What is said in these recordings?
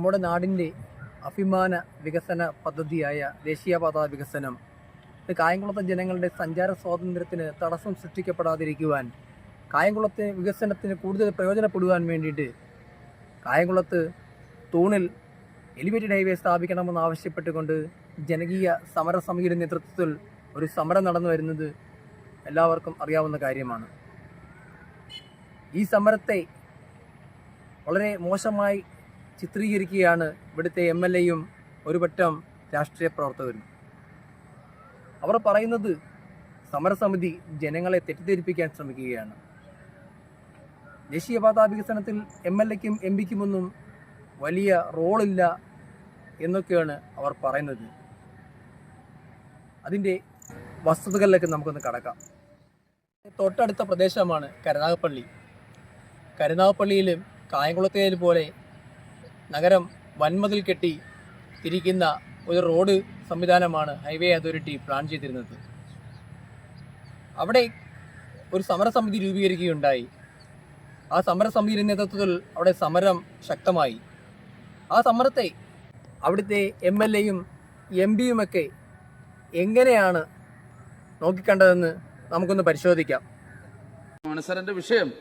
നമ്മുടെ നാടിന്റെ അഭിമാന വികസന പദ്ധതിയായ ദേശീയപാത വികസനം. ഇത് കായംകുളത്തെ ജനങ്ങളുടെ സഞ്ചാര സ്വാതന്ത്ര്യത്തിന് തടസ്സം സൃഷ്ടിക്കപ്പെടാതിരിക്കുവാൻ കായംകുളത്തെ വികസനത്തിന് കൂടുതൽ പ്രയോജനപ്പെടുവാൻ വേണ്ടിയിട്ട് കായംകുളത്ത് തൂണിൽ എലിവേറ്റഡ് ഹൈവേ സ്ഥാപിക്കണമെന്ന് ആവശ്യപ്പെട്ടുകൊണ്ട് ജനകീയ സമരസമിതിയുടെ നേതൃത്വത്തിൽ ഒരു സമരം നടന്നു വരുന്നത് എല്ലാവർക്കും അറിയാവുന്ന കാര്യമാണ്. ഈ സമരത്തെ വളരെ മോശമായി ചിത്രീകരിക്കുകയാണ് ഇവിടുത്തെ എം എൽ എയും ഒരുപറ്റം രാഷ്ട്രീയ പ്രവർത്തകരും. അവർ പറയുന്നത് സമരസമിതി ജനങ്ങളെ തെറ്റിദ്ധരിപ്പിക്കാൻ ശ്രമിക്കുകയാണ്. ദേശീയപാതാ വികസനത്തിൽ എം എൽ എക്കും എം പിക്കുമൊന്നും വലിയ റോളില്ല എന്നൊക്കെയാണ് അവർ പറയുന്നത്. അതിന്റെ വസ്തുതകളിലേക്ക് നമുക്കൊന്ന് കടക്കാം. തൊട്ടടുത്ത പ്രദേശമാണ് കരുനാഗപ്പള്ളി. കരുനാഗപ്പള്ളിയിലും കായംകുളത്തേൽ പോലെ നഗരം വൻമതിൽ കെട്ടി തിരിക്കുന്ന ഒരു റോഡ് സംവിധാനമാണ് ഹൈവേ അതോറിറ്റി പ്ലാൻ ചെയ്തിരുന്നത്. അവിടെ ഒരു സമരസമിതി രൂപീകരിക്കുകയുണ്ടായി. ആ സമരസമിതിയുടെ നേതൃത്വത്തിൽ അവിടെ സമരം ശക്തമായി. ആ സമരത്തെ അവിടുത്തെ എം എൽ എയും എം പിയുമൊക്കെ എങ്ങനെയാണ് നോക്കിക്കണ്ടതെന്ന് നമുക്കൊന്ന് പരിശോധിക്കാം. എന്റെ വിഷയം.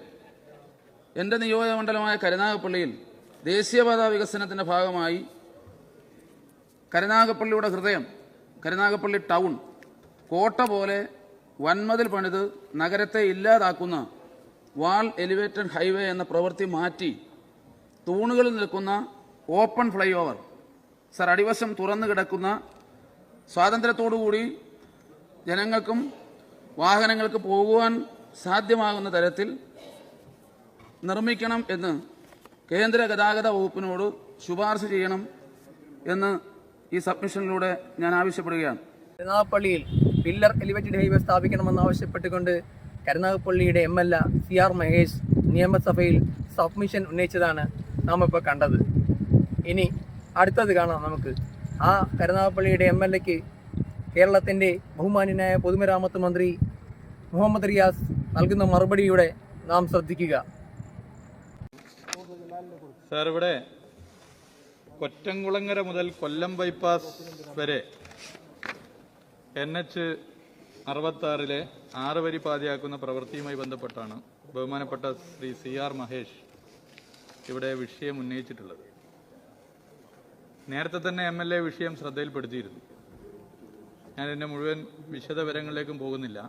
എന്റെ നിയോജകമണ്ഡലമായ കരുനാഗപ്പള്ളിയിൽ ദേശീയപാത വികസനത്തിന്റെ ഭാഗമായി കരുനാഗപ്പള്ളിയുടെ ഹൃദയം കരുനാഗപ്പള്ളി ടൗൺ കോട്ട പോലെ വൻമതിൽ പണിത് നഗരത്തെ ഇല്ലാതാക്കുന്ന വാൾ എലിവേറ്റഡ് ഹൈവേ എന്ന പ്രവൃത്തി മാറ്റി തൂണുകളിൽ നിൽക്കുന്ന ഓപ്പൺ ഫ്ലൈ ഓവർ സർ അടിവശം തുറന്നു കിടക്കുന്ന സ്വാതന്ത്ര്യത്തോടുകൂടി ജനങ്ങൾക്കും വാഹനങ്ങൾക്ക് പോകുവാൻ സാധ്യമാകുന്ന തരത്തിൽ നിർമ്മിക്കണം എന്ന് കേന്ദ്ര ഗതാഗത വകുപ്പിനോട് ശുപാർശ ചെയ്യണം എന്ന് ഈ സബ്മിഷനിലൂടെ ഞാൻ ആവശ്യപ്പെടുകയാണ്. കരുനാഗപ്പള്ളിയിൽ പില്ലർ എലിവേറ്റഡ് ഹൈവേ സ്ഥാപിക്കണമെന്ന് ആവശ്യപ്പെട്ടുകൊണ്ട് കരുനാഗപ്പള്ളിയുടെ M L A C R Mahesh നിയമസഭയിൽ സബ്മിഷൻ ഉന്നയിച്ചതാണ് നാം ഇപ്പോൾ കണ്ടത്. ഇനി അടുത്തത് കാണാം നമുക്ക്. ആ കരുനാഗപ്പള്ളിയുടെ എം എൽ എക്ക് കേരളത്തിന്റെ ബഹുമാന്യനായ പൊതുമരാമത്ത് മന്ത്രി മുഹമ്മദ് റിയാസ് നൽകുന്ന മറുപടിയുടെ നാം ശ്രദ്ധിക്കുക. സാർ ഇവിടെ കൊറ്റംകുളങ്ങര മുതൽ കൊല്ലം ബൈപ്പാസ് വരെ എൻ എച്ച് അറുപത്താറിലെ ആറ് വരി പാതയാക്കുന്ന പ്രവൃത്തിയുമായി ബന്ധപ്പെട്ടാണ് ബഹുമാനപ്പെട്ട ശ്രീ സി ആർ മഹേഷ് ഇവിടെ വിഷയം ഉന്നയിച്ചിട്ടുള്ളത്. നേരത്തെ തന്നെ എം എൽ എ വിഷയം ശ്രദ്ധയിൽപ്പെടുത്തിയിരുന്നു. ഞാൻ എന്റെ മുഴുവൻ വിശദവിവരങ്ങളിലേക്കും പോകുന്നില്ല.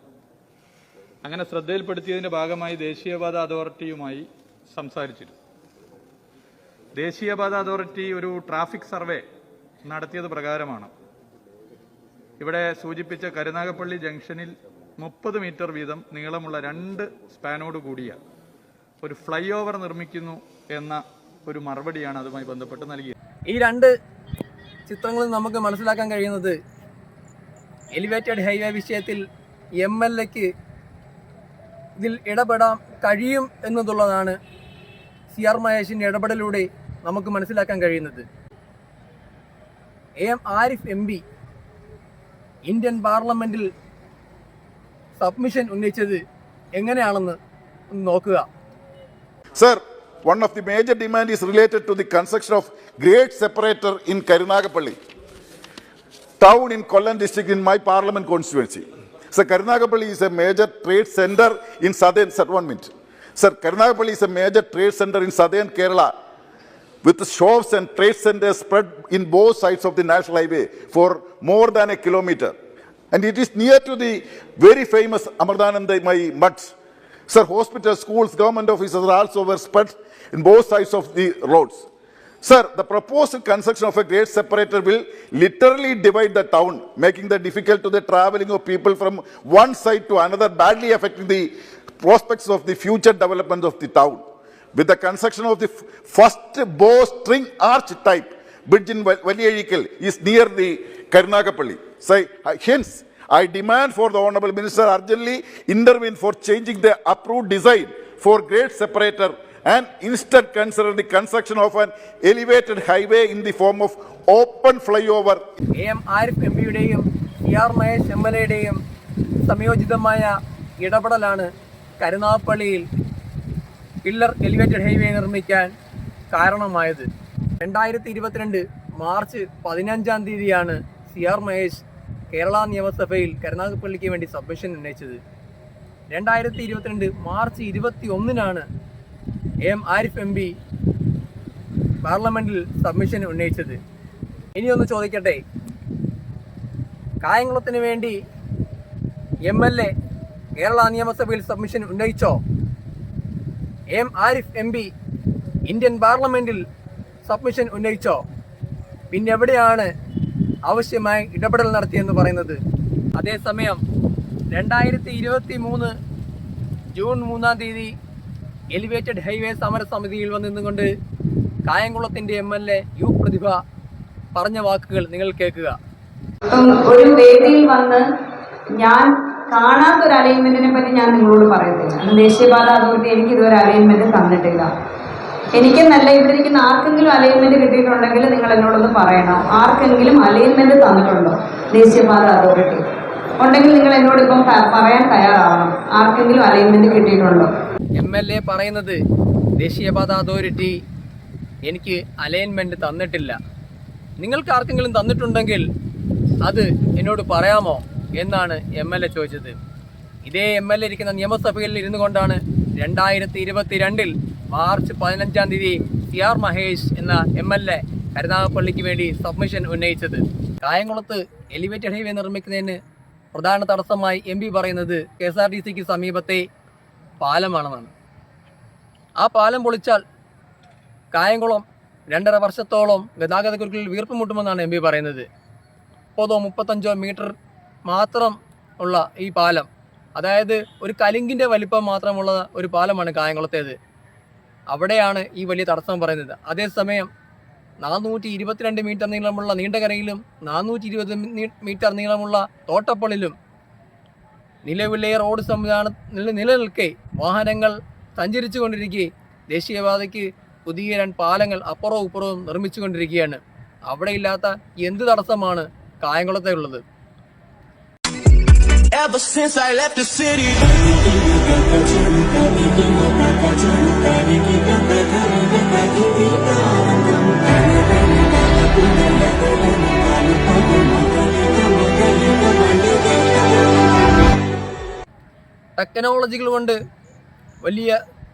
അങ്ങനെ ശ്രദ്ധയിൽപ്പെടുത്തിയതിന്റെ ഭാഗമായി ദേശീയപാത അതോറിറ്റിയുമായി സംസാരിച്ചിരുന്നു. ദേശീയപാത അതോറിറ്റി ഒരു ട്രാഫിക് സർവേ നടത്തിയത് പ്രകാരമാണ്. ഇവിടെ സൂചിപ്പിച്ച കരുനാഗപ്പള്ളി ജംഗ്ഷനിൽ മുപ്പത് മീറ്റർ വീതം നീളമുള്ള രണ്ട് സ്പാനോട് കൂടിയ ഒരു ഫ്ലൈ ഓവർ നിർമ്മിക്കുന്നു എന്ന ഒരു മറുപടിയാണ് അതുമായി ബന്ധപ്പെട്ട് നൽകിയത്. ഈ രണ്ട് ചിത്രങ്ങളിൽ നമുക്ക് മനസ്സിലാക്കാൻ കഴിയുന്നത് എലിവേറ്റഡ് ഹൈവേ വിഷയത്തിൽ എം എൽ എക്ക് ഇതിൽ ഇടപെടാൻ കഴിയും എന്നതുള്ളതാണ് സി ആർ മഹേഷിന്റെ ഇടപെടലിലൂടെ നമുക്ക് മനസ്സിലാക്കാൻ കഴിയുന്നത്. M Arif M P Indian പാർലമെന്റിൽ സബ്മിഷൻ ഉന്നയിച്ചത് എങ്ങനെയാണെന്ന് നോക്കുക. Sir one of the major demand is related to the construction of grade separator in Karunagappally town in Kollam district in my parliament constituency sir Karunagappally is a major trade centre in southern settlement sir Karunagappally is a major trade centre in southern Kerala with shops and trade centers spread in both sides of the national highway for more than a kilometer. And it is near to the very famous Amardananda Mai Mutt. Sir, hospitals, schools, government offices are also were spread in both sides of the roads. Sir, the proposed construction of a great separator will literally divide the town, making the difficult to the traveling of people from one side to another, badly affecting the prospects of the future development of the town. With the construction of the first bowstring arch type bridge in Va- Valiyazhikal is near the Karnagapalli. So, hence, I demand for the Honorable Minister urgently intervene for changing the approved design for great separator and instead consider the construction of an elevated highway in the form of open flyover A M Arif M പിയുടെയും C R Mahesh M L എയുടെയും സംയോജിതമായ ഇടപെടലാണ് കരുനാഗപ്പള്ളിയിൽ pillar elevated highway നിർമ്മിക്കാൻ കാരണമായത്. രണ്ടായിരത്തി ഇരുപത്തിരണ്ട് March പതിനഞ്ചാം തീയതിയാണ് സി ആർ മഹേഷ് കേരള നിയമസഭയിൽ കരുനാഗപ്പള്ളിക്ക് വേണ്ടി സബ്മിഷൻ ഉന്നയിച്ചത്. രണ്ടായിരത്തി ഇരുപത്തിരണ്ട് മാർച്ച് ഇരുപത്തി ഒന്നിനാണ് എം ആരിഫ് എം പി പാർലമെന്റിൽ സബ്മിഷൻ ഉന്നയിച്ചത്. ഇനിയൊന്ന് ചോദിക്കട്ടെ. കായംകുളത്തിന് വേണ്ടി എം എൽ എ കേരള നിയമസഭയിൽ submission ഉന്നയിച്ചോ? M Arif M P Indian പാർലമെന്റിൽ സബ്മിഷൻ ഉന്നയിച്ചോ? പിന്നെ എവിടെയാണ് ആവശ്യമായി ഇടപെടൽ നടത്തിയെന്ന് പറയുന്നത്? അതേസമയം രണ്ടായിരത്തി ഇരുപത്തി മൂന്ന് ജൂൺ മൂന്നാം തീയതി എലിവേറ്റഡ് ഹൈവേ സമരസമിതിയിൽ സമിതിയിൽ വന്നിന്നുകൊണ്ട് കായംകുളത്തിന്റെ M L A U Prathibha പറഞ്ഞ വാക്കുകൾ നിങ്ങൾ കേൾക്കുക. ഒരു വേദിയിൽ വന്ന് ഞാൻ കാണാത്ത ഒരു അലൈൻമെന്റിനെ പറ്റി ഞാൻ നിങ്ങളോട് പറയത്തില്ല. ദേശീയപാത അതോറിറ്റി എനിക്ക് ഇതുവരെ അലൈൻമെന്റ് തന്നിട്ടില്ല. എനിക്കെന്നല്ല ഇവിടെ ഇരിക്കുന്ന ആർക്കെങ്കിലും അലൈൻമെന്റ് കിട്ടിയിട്ടുണ്ടെങ്കിൽ നിങ്ങൾ എന്നോടൊന്ന് പറയണം. ആർക്കെങ്കിലും അലൈൻമെന്റ് തന്നിട്ടുണ്ടോ ദേശീയപാത അതോറിറ്റി? ഉണ്ടെങ്കിൽ നിങ്ങൾ എന്നോട് ഇപ്പം പറയാൻ തയ്യാറാവണം. ആർക്കെങ്കിലും അലൈൻമെന്റ് കിട്ടിയിട്ടുണ്ടോ? എം എൽ എ പറയുന്നത് ദേശീയപാത അതോറിറ്റി എനിക്ക് അലൈൻമെന്റ് തന്നിട്ടില്ല. നിങ്ങൾക്ക് ആർക്കെങ്കിലും തന്നിട്ടുണ്ടെങ്കിൽ അത് എന്നോട് പറയാമോ? എന്നാണ് എം എൽ എ ചോദിച്ചത്. ഇതേ എം എൽ എ ഇരിക്കുന്ന നിയമസഭയിൽ ഇരുന്നു കൊണ്ടാണ് രണ്ടായിരത്തി ഇരുപത്തി രണ്ടിൽ മാർച്ച് പതിനഞ്ചാം തീയതി സി ആർ മഹേഷ് എന്ന എം എൽ എ കരുനാഗപ്പള്ളിക്ക് വേണ്ടി സബ്മിഷൻ ഉന്നയിച്ചത്. കായംകുളത്ത് എലിവേറ്റഡ് ഹൈവേ നിർമ്മിക്കുന്നതിന് പ്രധാന തടസ്സമായി എം പി പറയുന്നത് കെ എസ് ആർ ടി സിക്ക് സമീപത്തെ പാലമാണെന്നാണ്. ആ പാലം പൊളിച്ചാൽ കായംകുളം രണ്ടര വർഷത്തോളം വീർപ്പ് മുട്ടുമെന്നാണ് എം പി പറയുന്നത്. മുപ്പതോ മുപ്പത്തഞ്ചോ മീറ്റർ മാത്രം ഉള്ള ഈ പാലം. അതായത് ഒരു കലിങ്കിന്റെ വലിപ്പം മാത്രമുള്ള ഒരു പാലമാണ് കായംകുളത്തേത്. അവിടെയാണ് ഈ വലിയ തടസ്സം പറയുന്നത്. അതേസമയം നാനൂറ്റി ഇരുപത്തിരണ്ട് മീറ്റർ നീളമുള്ള നീണ്ടകരയിലും നാനൂറ്റി ഇരുപത് മീറ്റർ നീളമുള്ള തോട്ടപ്പള്ളിലും നിലവിലെ റോഡ് സംവിധാനത്തിൽ നില- നിലനിൽക്കെ വാഹനങ്ങൾ സഞ്ചരിച്ചു കൊണ്ടിരിക്കെ ദേശീയപാതയ്ക്ക് പുതിയ രണ്ട് പാലങ്ങൾ അപ്പുറവും ഇപ്പുറവും നിർമ്മിച്ചുകൊണ്ടിരിക്കുകയാണ് അവിടെ ഇല്ലാത്ത എന്ത് തടസ്സമാണ് കായംകുളത്തെ ഉള്ളത് Ever since I left the city. ടെക്നോളജികൾ കൊണ്ട് വലിയ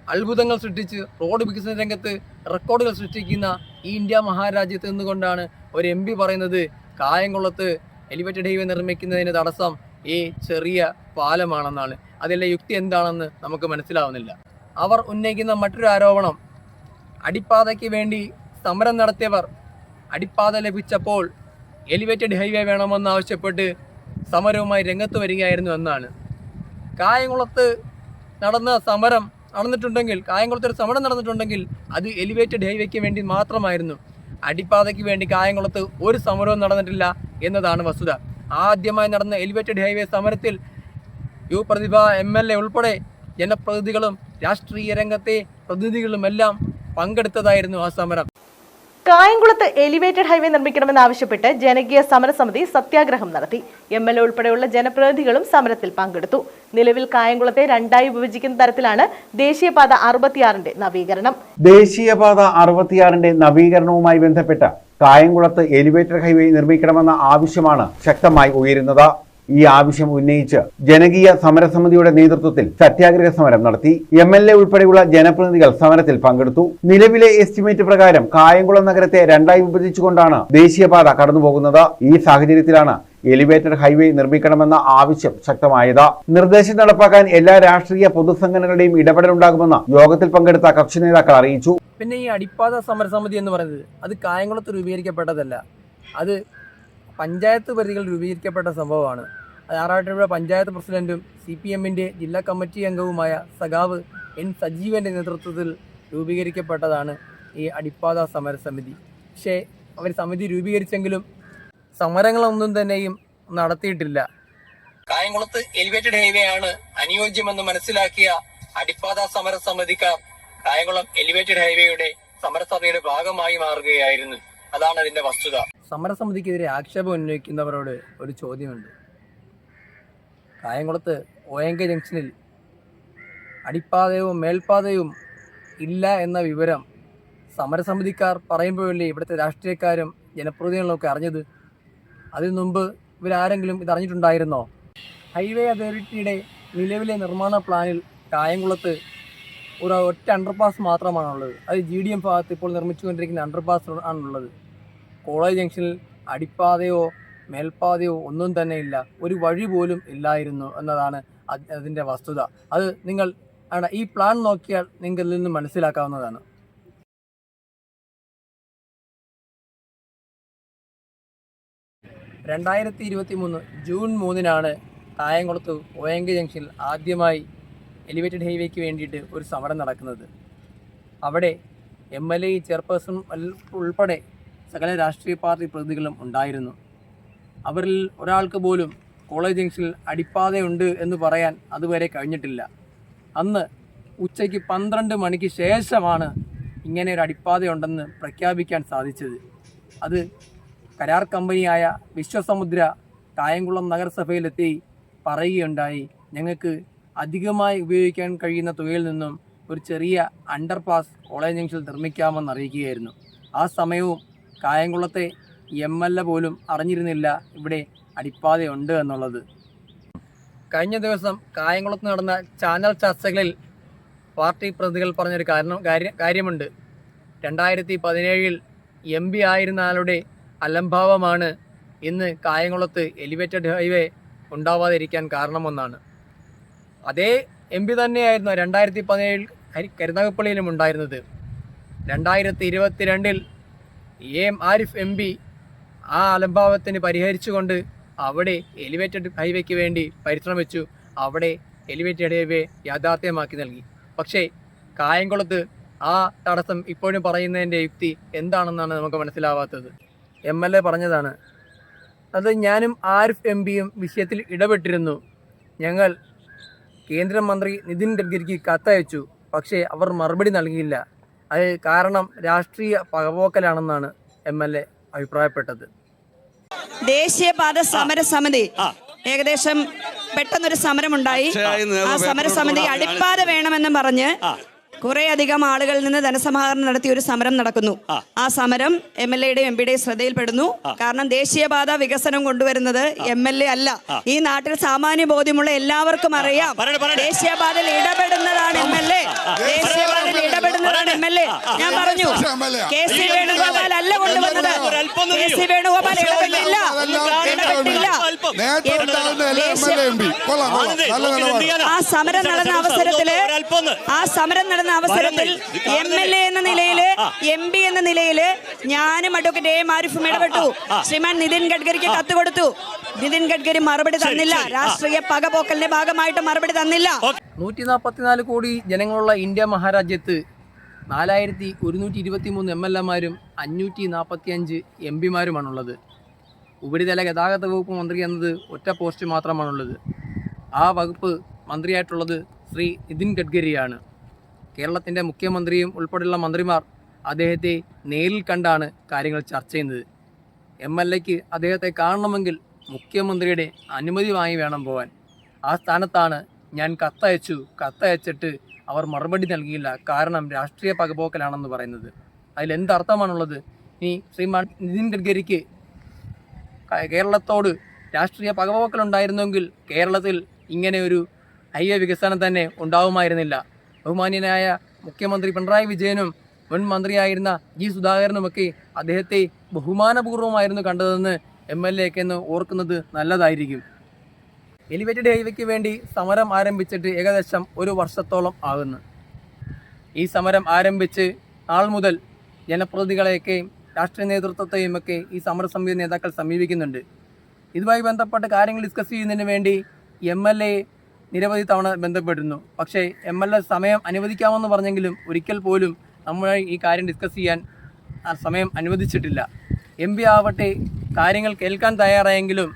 അത്ഭുതങ്ങൾ സൃഷ്ടിച്ച് റോഡ് വികസന രംഗത്ത് റെക്കോർഡുകൾ സൃഷ്ടിക്കുന്ന ഈ ഇന്ത്യ മഹാരാജ്യത്ത് നിന്നുകൊണ്ടാണ് ഒരു എം പി പറയുന്നത് കായംകുളത്ത് എലിവേറ്റഡ് ഹൈവേ നിർമ്മിക്കുന്നതിന് തടസ്സം ഈ ചെറിയ പാലമാണെന്നാണ്. അതിലെ യുക്തി എന്താണെന്ന് നമുക്ക് മനസ്സിലാവുന്നില്ല. അവർ ഉന്നയിക്കുന്ന മറ്റൊരു ആരോപണം അടിപ്പാതയ്ക്ക് വേണ്ടി സമരം നടത്തിയവർ അടിപ്പാത ലഭിച്ചപ്പോൾ എലിവേറ്റഡ് ഹൈവേ വേണമെന്ന് ആവശ്യപ്പെട്ട് സമരവുമായി രംഗത്ത് വരികയായിരുന്നു എന്നാണ്. കായംകുളത്ത് നടന്ന സമരം നടന്നിട്ടുണ്ടെങ്കിൽ കായംകുളത്ത് ഒരു സമരം നടന്നിട്ടുണ്ടെങ്കിൽ അത് എലിവേറ്റഡ് ഹൈവേക്ക് വേണ്ടി മാത്രമായിരുന്നു. അടിപ്പാതയ്ക്ക് വേണ്ടി കായംകുളത്ത് ഒരു സമരവും നടന്നിട്ടില്ല എന്നതാണ് വസ്തുത. ആദ്യമായി നടന്ന എലിവേറ്റഡ് ഹൈവേ സമരത്തിൽ U Prathibha M L A ഉൾപ്പെടെ ജനപ്രതിനിധികളും രാഷ്ട്രീയ രംഗത്തെ പ്രതിനിധികളും എല്ലാം പങ്കെടുത്തതായിരുന്നു ആ സമരം. കായംകുളത്ത് എലിവേറ്റഡ് ഹൈവേ നിർമ്മിക്കണമെന്നാവശ്യപ്പെട്ട് ജനകീയ സമരസമിതി സത്യാഗ്രഹം നടത്തി. എം എൽ എ ഉൾപ്പെടെയുള്ള ജനപ്രതിനിധികളും സമരത്തിൽ പങ്കെടുത്തു. നിലവിൽ കായംകുളത്തെ രണ്ടായി വിഭജിക്കുന്ന തരത്തിലാണ് ദേശീയപാത അറുപത്തിയാറിന്റെ നവീകരണം. ദേശീയപാത അറുപത്തിയാറിന്റെ നവീകരണവുമായി ബന്ധപ്പെട്ട് കായംകുളത്ത് എലിവേറ്റർ ഹൈവേ നിർമ്മിക്കണമെന്ന ആവശ്യമാണ് ശക്തമായി ഉയരുന്നത്. ഈ ആവശ്യം ഉന്നയിച്ച് ജനകീയ സമരസമിതിയുടെ നേതൃത്വത്തിൽ സത്യാഗ്രഹ സമരം നടത്തി. എം എൽ എ ഉൾപ്പെടെയുള്ള ജനപ്രതിനിധികൾ സമരത്തിൽ പങ്കെടുത്തു. നിലവിലെ എസ്റ്റിമേറ്റ് പ്രകാരം കായംകുളം നഗരത്തെ രണ്ടായി വിഭജിച്ചുകൊണ്ടാണ് ദേശീയപാത കടന്നുപോകുന്നത്. ഈ സാഹചര്യത്തിലാണ് എലിവേറ്റഡ് ഹൈവേ നിർമ്മിക്കണമെന്ന ആവശ്യം ശക്തമായത്. നിർദ്ദേശം നടപ്പാക്കാൻ എല്ലാ രാഷ്ട്രീയ പൊതുസംഘടനകളുടെയും ഇടപെടലുണ്ടാകുമെന്ന് യോഗത്തിൽ പങ്കെടുത്ത കക്ഷി നേതാക്കൾ അറിയിച്ചു. പിന്നെ ഈ അടിപ്പാത സമരസമിതി എന്ന് പറയുന്നത് അത് കായംകുളത്ത് രൂപീകരിക്കപ്പെട്ടതല്ല. അത് പഞ്ചായത്ത് പരിധികൾ രൂപീകരിക്കപ്പെട്ട സംഭവമാണ്. ആറാട്ടുപുഴ പഞ്ചായത്ത് പ്രസിഡന്റും സി പി എമ്മിന്റെ ജില്ലാ കമ്മിറ്റി അംഗവുമായ സഖാവ് എൻ സജീവന്റെ നേതൃത്വത്തിൽ രൂപീകരിക്കപ്പെട്ടതാണ് ഈ അടിപ്പാത സമരസമിതി പക്ഷേ അവർ സമിതി രൂപീകരിച്ചെങ്കിലും സമരങ്ങളൊന്നും തന്നെയും നടത്തിയിട്ടില്ല. കായംകുളത്ത് എലിവേറ്റഡ് ഹൈവേ ആണ് അനുയോജ്യമെന്ന് മനസ്സിലാക്കിയ അടിപ്പാത സമരസമിതിക്കാർ കായംകുളം എലിവേറ്റഡ് ഹൈവേയുടെ സമരസഭയുടെ ഭാഗമായി മാറുകയായിരുന്നു. അതാണ് അതിന്റെ വസ്തുത. സമരസമിതിക്കെതിരെ ആക്ഷേപം ഉന്നയിക്കുന്നവരോട് ഒരു ചോദ്യമുണ്ട്. കായംകുളത്ത് ഒ എൻ കെ ജംഗ്ഷനിൽ അടിപ്പാതയും മേൽപ്പാതയും ഇല്ല എന്ന വിവരം സമരസമിതിക്കാർ പറയുമ്പോഴല്ലേ ഇവിടുത്തെ രാഷ്ട്രീയക്കാരും ജനപ്രതിനിധികളൊക്കെ അറിഞ്ഞത്? അതിനു മുമ്പ് ഇവരാരെങ്കിലും ഇത് അറിഞ്ഞിട്ടുണ്ടായിരുന്നോ ഹൈവേ അതോറിറ്റിയുടെ നിലവിലെ നിർമ്മാണ പ്ലാനിൽ കായംകുളത്ത് ഒരു ഒറ്റ അണ്ടർപാസ് മാത്രമാണുള്ളത്. അത് ജി ഡി എം ഭാഗത്ത് ഇപ്പോൾ നിർമ്മിച്ചുകൊണ്ടിരിക്കുന്ന അണ്ടർപാസ് ആണുള്ളത്. കോളേജ് ജംഗ്ഷനിൽ അടിപ്പാതയോ മേൽപ്പാതയോ ഒന്നും തന്നെ ഇല്ല. ഒരു വഴി പോലും ഇല്ലായിരുന്നു എന്നതാണ് അത് അതിന്റെ വസ്തുത. അത് നിങ്ങൾ ഈ പ്ലാൻ നോക്കിയാൽ നിങ്ങൾക്ക് ഇതിൽ നിന്ന് മനസ്സിലാക്കാവുന്നതാണ്. രണ്ടായിരത്തി ഇരുപത്തി മൂന്ന് ജൂൺ മൂന്നിനാണ് കായംകുളത്ത് ഓയങ്ക ജംഗ്ഷനിൽ ആദ്യമായി എലിവേറ്റഡ് ഹൈവേക്ക് വേണ്ടിയിട്ട് ഒരു സമരം നടക്കുന്നത്. അവിടെ എം എൽ എ ചെയർപേഴ്സൺ ഉൾപ്പെടെ സകല രാഷ്ട്രീയ പാർട്ടി പ്രതിനിധികളും ഉണ്ടായിരുന്നു. അവരിൽ ഒരാൾക്ക് പോലും കോളേജ് ജംഗ്ഷനിൽ അടിപ്പാതയുണ്ട് എന്ന് പറയാൻ അതുവരെ കഴിഞ്ഞിട്ടില്ല. അന്ന് ഉച്ചയ്ക്ക് പന്ത്രണ്ട് മണിക്ക് ശേഷമാണ് ഇങ്ങനെ ഒരു അടിപ്പാതയുണ്ടെന്ന് പ്രഖ്യാപിക്കാൻ സാധിച്ചത്. അത് കരാർ കമ്പനിയായ വിശ്വസമുദ്ര കായംകുളം നഗരസഭയിലെത്തി പറയുകയുണ്ടായി ഞങ്ങൾക്ക് അധികമായി ഉപയോഗിക്കാൻ കഴിയുന്ന തുകയിൽ നിന്നും ഒരു ചെറിയ അണ്ടർപാസ് കോളേജ് ജംഗ്ഷനിൽ നിർമ്മിക്കാമെന്ന് അറിയിക്കുകയായിരുന്നു. ആ സമയവും കായംകുളത്തെ എം എൽ എ പോലും അറിഞ്ഞിരുന്നില്ല ഇവിടെ അടിപ്പാതയുണ്ട് എന്നുള്ളത്. കഴിഞ്ഞ ദിവസം കായംകുളത്ത് നടന്ന ചാനൽ ചർച്ചകളിൽ പാർട്ടി പ്രതികൾ പറഞ്ഞൊരു കാരണം കാര്യം കാര്യമുണ്ട്. രണ്ടായിരത്തി പതിനേഴിൽ എം പി ആയിരുന്ന ആളുടെ അലംഭാവമാണ് ഇന്ന് കായംകുളത്ത് എലിവേറ്റഡ് ഹൈവേ ഉണ്ടാവാതിരിക്കാൻ കാരണമെന്നാണ്. അതേ എം പി തന്നെയായിരുന്നു രണ്ടായിരത്തി പതിനേഴിൽ കരുനാഗപ്പള്ളിയിലും ഉണ്ടായിരുന്നത്. രണ്ടായിരത്തി ഇരുപത്തിരണ്ടിൽ എ ആരിഫ് എം പി ആ അലംഭാവത്തിന് പരിഹരിച്ചുകൊണ്ട് അവിടെ എലിവേറ്റഡ് ഹൈവേക്ക് വേണ്ടി പരിശ്രമം വെച്ചു അവിടെ എലിവേറ്റഡ് ഹൈവേ യാഥാർത്ഥ്യമാക്കി നൽകി. പക്ഷേ കായംകുളത്ത് ആ തടസ്സം ഇപ്പോഴും പറയുന്നതിന്റെ യുക്തി എന്താണെന്നാണ് നമുക്ക് മനസ്സിലാവാത്തത്. എം എൽ എ പറഞ്ഞതാണ് അത് ഞാനും ആരിഫ് എം പിയും വിഷയത്തിൽ ഇടപെട്ടിരുന്നു. ഞങ്ങൾ കേന്ദ്രമന്ത്രി നിതിൻ ഗഡ്കരിക്ക് കത്തയച്ചു. പക്ഷേ അവർ മറുപടി നൽകിയില്ല. അത് കാരണം രാഷ്ട്രീയ പകപോക്കലാണെന്നാണ് എം എൽ എ അഭിപ്രായപ്പെട്ടത്. ദേശീയപാത സമരസമിതി ഏകദേശം പെട്ടെന്നൊരു സമരമുണ്ടായി. ആ സമരസമിതി അടിപ്പാത വേണമെന്നും പറഞ്ഞ് കുറെ അധികം ആളുകളിൽ നിന്ന് ധനസമാഹരണം നടത്തി ഒരു സമരം നടക്കുന്നു. ആ. സമരം എം എൽ എയുടെയും എം പിയുടെയും ശ്രദ്ധയിൽപ്പെടുന്നു. കാരണം ദേശീയപാത വികസനം കൊണ്ടുവരുന്നത് എം എൽ എ അല്ല. ഈ നാട്ടിൽ സാമാന്യ ബോധ്യമുള്ള എല്ലാവർക്കും അറിയാം. ദേശീയപാതയിൽ ഇടപെടുന്നതാണ് M L A. M L A. ഞാൻ പറഞ്ഞു കെ സി വേണുഗോപാൽ അല്ല കൊണ്ടുവന്നത്. കെ സി വേണുഗോപാൽ ഇടപെട്ടില്ല ഇടപെട്ടില്ല ആ സമരം നടന്ന അവസരത്തിൽ ആ സമരം നടന്ന അവസരത്തിൽ എം എൽ എ എന്ന നിലയിൽ എം പി എന്ന നിലയിൽ ഞാനും അഡ്വക്കേറ്റ് എ മാരിഫും ഇടപെട്ടു. ശ്രീമാൻ നിതിൻ ഗഡ്കരിക്ക് കത്ത് കൊടുത്തു. നിതിൻ ഗഡ്കരി മറുപടി തന്നില്ല. രാഷ്ട്രീയ പകപോക്കലിന്റെ ഭാഗമായിട്ട് മറുപടി തന്നില്ല. നൂറ്റി നാൽപ്പത്തിനാല് കോടി ജനങ്ങളുള്ള ഇന്ത്യ മഹാരാജ്യത്ത് നാലായിരത്തി ഒരുന്നൂറ്റി ഇരുപത്തി മൂന്ന് എം എൽ എമാരും അഞ്ഞൂറ്റി നാൽപ്പത്തി അഞ്ച് എം പിമാരുമാണുള്ളത്. ഉപരിതല ഗതാഗത വകുപ്പ് മന്ത്രി എന്നത് ഒറ്റ പോസ്റ്റ് മാത്രമാണുള്ളത്. ആ വകുപ്പ് മന്ത്രിയായിട്ടുള്ളത് ശ്രീ നിതിൻ ഗഡ്കരിയാണ്. കേരളത്തിന്റെ മുഖ്യമന്ത്രിയും ഉൾപ്പെടെയുള്ള മന്ത്രിമാർ അദ്ദേഹത്തെ നേരിൽ കണ്ടാണ് കാര്യങ്ങൾ ചർച്ച ചെയ്യുന്നത്. എം എൽ എക്ക് അദ്ദേഹത്തെ കാണണമെങ്കിൽ മുഖ്യമന്ത്രിയുടെ അനുമതി വാങ്ങി വേണം പോകാൻ ആ സ്ഥാനത്താണ് ഞാൻ കത്തയച്ചു കത്തയച്ചിട്ട് അവർ മറുപടി നൽകിയില്ല. കാരണം രാഷ്ട്രീയ പകപോക്കലാണെന്ന് പറയുന്നത്. അതിൽ എന്തർത്ഥമാണുള്ളത് ഇനി ശ്രീമാൻ നിതിൻ ഗഡ്കരിക്ക് കേരളത്തോട് രാഷ്ട്രീയ പകപോക്കലുണ്ടായിരുന്നെങ്കിൽ കേരളത്തിൽ ഇങ്ങനെ ഒരു ഹൈവേ വികസനം തന്നെ ഉണ്ടാവുമായിരുന്നില്ല. ബഹുമാന്യനായ മുഖ്യമന്ത്രി പിണറായി വിജയനും മുൻ മന്ത്രിയായിരുന്ന ജി സുധാകരനുമൊക്കെ അദ്ദേഹത്തെ ബഹുമാനപൂർവമായിരുന്നു കണ്ടതെന്ന് എം എൽ എ ഒക്കെ എന്ന് ഓർക്കുന്നത് നല്ലതായിരിക്കും. എലിവേറ്റഡ് ഹൈവേക്ക് വേണ്ടി സമരം ആരംഭിച്ചിട്ട് ഏകദേശം ഒരു വർഷത്തോളം ആകുന്നു. ഈ സമരം ആരംഭിച്ച് നാൾ മുതൽ ജനപ്രതിനിധികളെയൊക്കെയും രാഷ്ട്രീയ നേതൃത്വത്തെയും ഒക്കെ ഈ സമരസമിതി നേതാക്കൾ സമീപിക്കുന്നുണ്ട്. ഇതുമായി ബന്ധപ്പെട്ട കാര്യങ്ങൾ ഡിസ്കസ് ചെയ്യുന്നതിന് വേണ്ടി എം എൽ എ നിരവധി തവണ ബന്ധപ്പെട്ടിരുന്നു പക്ഷേ എം എൽ എ സമയം അനുവദിക്കാമെന്ന് പറഞ്ഞെങ്കിലും ഒരിക്കൽ പോലും നമ്മൾ ഈ കാര്യം ഡിസ്കസ് ചെയ്യാൻ സമയം അനുവദിച്ചിട്ടില്ല. എം പി ആവട്ടെ കാര്യങ്ങൾ കേൾക്കാൻ തയ്യാറായെങ്കിലും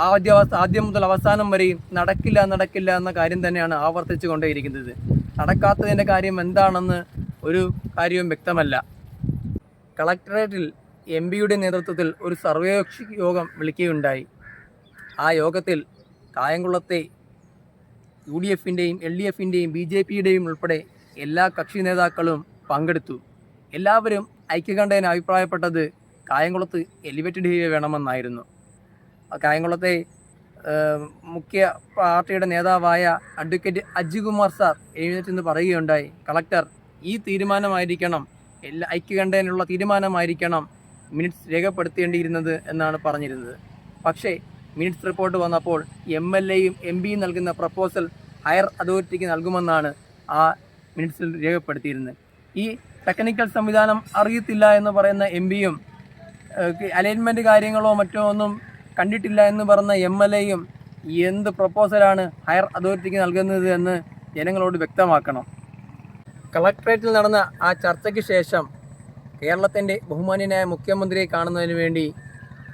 ആദ്യ ആദ്യം മുതൽ അവസാനം വരെയും നടക്കില്ല നടക്കില്ല എന്ന കാര്യം തന്നെയാണ് ആവർത്തിച്ചു കൊണ്ടേയിരിക്കുന്നത്. നടക്കാത്തതിന്റെ കാര്യം എന്താണെന്ന് ഒരു കാര്യവും വ്യക്തമല്ല. കളക്ടറേറ്റിൽ എം പിയുടെ നേതൃത്വത്തിൽ ഒരു സർവകക്ഷി യോഗം വിളിക്കുകയുണ്ടായി. ആ യോഗത്തിൽ കായംകുളത്തെ യു ഡി എഫിന്റെയും എൽ ഡി എഫിന്റെയും ബി ജെ പിയുടെയും ഉൾപ്പെടെ എല്ലാ കക്ഷി നേതാക്കളും പങ്കെടുത്തു. എല്ലാവരും ഐക്യകണ്ഠേന അഭിപ്രായപ്പെട്ടത് കായംകുളത്ത് എലിവേറ്റഡ് ഹൈവേ വേണമെന്നായിരുന്നു. കായംകുളത്തെ മുഖ്യ പാർട്ടിയുടെ നേതാവായ അഡ്വക്കേറ്റ് അജികുമാർ സാർ എഴുന്നേറ്റ് എന്ന് പറയുകയുണ്ടായി. കളക്ടർ ഈ തീരുമാനമായിരിക്കണം എല്ലാ ഐക്യകണ്ഠേനുള്ള തീരുമാനമായിരിക്കണം മിനിറ്റ്സ് രേഖപ്പെടുത്തേണ്ടിയിരുന്നത് എന്നാണ് പറഞ്ഞിരുന്നത്. പക്ഷേ മിനിറ്റ്സ് റിപ്പോർട്ട് വന്നപ്പോൾ എം എൽ എയും എം പിയും നൽകുന്ന പ്രപ്പോസൽ ഹയർ അതോറിറ്റിക്ക് നൽകുമെന്നാണ് ആ മിനിറ്റ്സിൽ രേഖപ്പെടുത്തിയിരുന്നത്. ഈ ടെക്നിക്കൽ സംവിധാനം അറിയത്തില്ല എന്ന് പറയുന്ന എം പിയും അലൈൻമെന്റ് കാര്യങ്ങളോ മറ്റോ ഒന്നും കണ്ടിട്ടില്ല എന്ന് പറഞ്ഞ എം എൽ എയും എന്ത് പ്രപ്പോസലാണ് ഹയർ അതോറിറ്റിക്ക് നൽകുന്നത് എന്ന് ജനങ്ങളോട് വ്യക്തമാക്കണം. കളക്ട്രേറ്റിൽ നടന്ന ആ ചർച്ചയ്ക്ക് ശേഷം കേരളത്തിന്റെ ബഹുമാന്യനായ മുഖ്യമന്ത്രിയെ കാണുന്നതിന് വേണ്ടി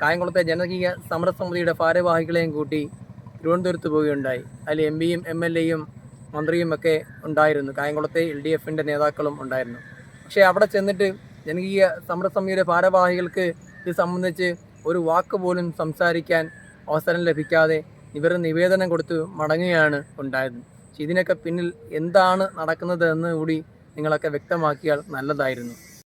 കായംകുളത്തെ ജനകീയ സമരസമിതിയുടെ ഭാരവാഹികളെയും കൂട്ടി തിരുവനന്തപുരത്ത് പോവുകയുണ്ടായി. അതിൽ എം പിയും എം എൽ എയും മന്ത്രിയും ഒക്കെ ഉണ്ടായിരുന്നു. കായംകുളത്തെ എൽ ഡി എഫിന്റെ നേതാക്കളും ഉണ്ടായിരുന്നു. പക്ഷേ അവിടെ ചെന്നിട്ട് ജനകീയ സമരസമിതിയുടെ ഭാരവാഹികൾക്ക് ഇത് സംബന്ധിച്ച് ഒരു വാക്ക് പോലും സംസാരിക്കാൻ അവസരം ലഭിക്കാതെ ഇവർ നിവേദനം കൊടുത്ത് മടങ്ങുകയാണ് ഉണ്ടായത്. ഇതിനൊക്കെ പിന്നിൽ എന്താണ് നടക്കുന്നത് എന്ന് കൂടി നിങ്ങളൊക്കെ വ്യക്തമാക്കിയാൽ നല്ലതായിരുന്നു.